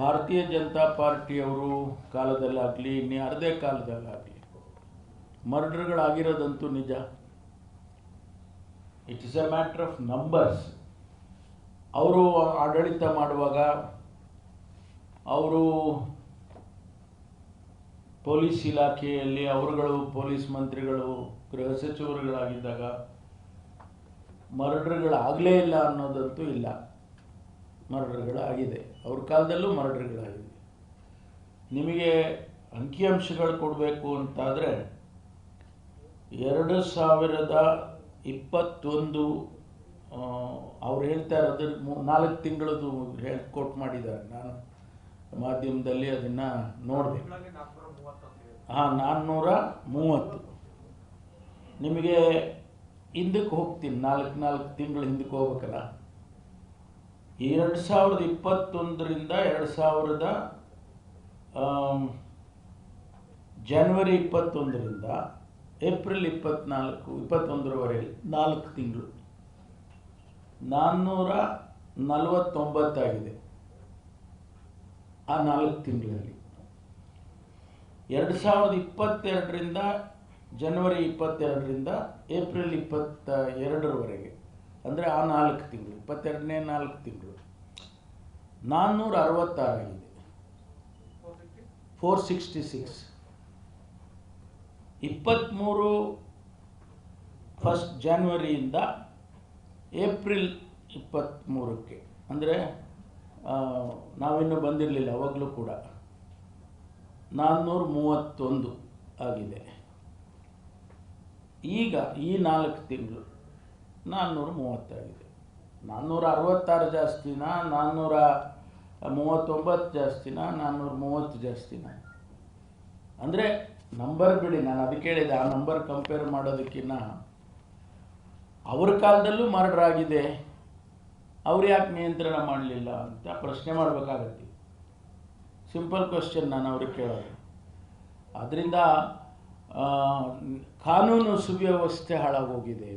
ಭಾರತೀಯ ಜನತಾ ಪಾರ್ಟಿಯವರು ಕಾಲದಲ್ಲಾಗಲಿ ಇನ್ಯಾರದೇ ಕಾಲದಲ್ಲಾಗಲಿ, ಮರ್ಡರ್ಗಳಾಗಿರೋದಂತೂ ನಿಜ. It is a matter of numbers ಅವರು ಆಡಳಿತ ಮಾಡುವಾಗ ಅವರು ಪೊಲೀಸ್ ಇಲಾಖೆಯಲ್ಲಿ ಅವರುಗಳು, ಪೊಲೀಸ್ ಮಂತ್ರಿಗಳು, ಗೃಹ ಸಚಿವರುಗಳಾಗಿದ್ದಾಗ ಮರ್ಡರ್ಗಳಾಗಲೇ ಇಲ್ಲ ಅನ್ನೋದಂತೂ ಇಲ್ಲ. ಮರ್ಡರ್ಗಳಾಗಿದೆ. ಅವ್ರ ಕಾಲದಲ್ಲೂ ಮರ್ಡರ್ಗಳಾಗಿದೆ. ನಿಮಗೆ ಅಂಕಿಅಂಶಗಳು ಕೊಡಬೇಕು ಅಂತಾದರೆ, ಎರಡು ಸಾವಿರದ ಇಪ್ಪತ್ತೊಂದು ಅವ್ರು ಹೇಳ್ತಾ ಇರೋದು ಮೂ- ನಾಲ್ಕು ತಿಂಗಳದು ಕೋಟ್ ಮಾಡಿದ್ದಾರೆ. ನಾನು ಮಾಧ್ಯಮದಲ್ಲಿ ಅದನ್ನು ನೋಡಿದೆ. ಹಾಂ, ನಾನ್ನೂರ ಮೂವತ್ತು. ನಿಮಗೆ ಹಿಂದಕ್ಕೆ ಹೋಗ್ತೀನಿ, ನಾಲ್ಕು ನಾಲ್ಕು ತಿಂಗಳು ಹಿಂದಕ್ಕೆ ಹೋಗ್ಬೇಕಲ್ಲ? ಎರಡು ಸಾವಿರದ ಇಪ್ಪತ್ತೊಂದರಿಂದ ಎರಡು ಸಾವಿರದ ಜನ್ವರಿ ಇಪ್ಪತ್ತೊಂದರಿಂದ ಏಪ್ರಿಲ್ ಇಪ್ಪತ್ನಾಲ್ಕು, ಇಪ್ಪತ್ತೊಂದರವರೆಗೆ ನಾಲ್ಕು ತಿಂಗಳು. ನಾನ್ನೂರ ನಲವತ್ತೊಂಬತ್ತಾಗಿದೆ ಆ ನಾಲ್ಕು ತಿಂಗಳಲ್ಲಿ. ಎರಡು ಸಾವಿರದ ಇಪ್ಪತ್ತೆರಡರಿಂದ, ಜನವರಿ ಇಪ್ಪತ್ತೆರಡರಿಂದ ಏಪ್ರಿಲ್ ಇಪ್ಪತ್ತ ಎರಡರವರೆಗೆ ಅಂದರೆ ಆ ನಾಲ್ಕು ತಿಂಗಳು, ಇಪ್ಪತ್ತೆರಡನೇ ನಾಲ್ಕು ತಿಂಗಳು. ನಾನ್ನೂರ ಅರವತ್ತಾರಾಗಿದೆ ಫೋರ್ ಸಿಕ್ಸ್ಟಿ ಸಿಕ್ಸ್. ಇಪ್ಪತ್ತ್ಮೂರು ಫಸ್ಟ್ ಜಾನ್ವರಿಯಿಂದ ಏಪ್ರಿಲ್ ಇಪ್ಪತ್ತ್ಮೂರಕ್ಕೆ. ಅಂದರೆ ನಾವಿನ್ನೂ ಬಂದಿರಲಿಲ್ಲ, ಅವಾಗಲೂ ಕೂಡ. ನಾನ್ನೂರ ಮೂವತ್ತೊಂದು ಆಗಿದೆ. ಈಗ ಈ ನಾಲ್ಕು ತಿಂಗಳು ನಾನ್ನೂರ ಮೂವತ್ತಾಗಿದೆ ನಾನ್ನೂರ ಅರವತ್ತಾರು ಜಾಸ್ತಿನಾ ನಾನ್ನೂರ ಮೂವತ್ತೊಂಬತ್ತು ಜಾಸ್ತಿನಾ ನಾನ್ನೂರ ಮೂವತ್ತು ಜಾಸ್ತಿನಾ. ಅಂದರೆ ನಂಬರ್ ಬಿಡಿ, ನಾನು ಅದಕ್ಕೆ ಹೇಳಿದೆ ಆ ನಂಬರ್ ಕಂಪೇರ್ ಮಾಡೋದಕ್ಕಿನ್ನ. ಅವ್ರ ಕಾಲದಲ್ಲೂ ಮರ್ಡರ್ ಆಗಿದೆ. ಅವ್ರು ಯಾಕೆ ನಿಯಂತ್ರಣ ಮಾಡಲಿಲ್ಲ ಅಂತ ಪ್ರಶ್ನೆ ಮಾಡಬೇಕಾಗತ್ತೆ. ಸಿಂಪಲ್ ಕ್ವಶನ್ ನಾನು ಅವ್ರಿಗೆ ಕೇಳೋದು. ಅದರಿಂದ ಕಾನೂನು ಸುವ್ಯವಸ್ಥೆ ಹಾಳಾಗೋಗಿದೆ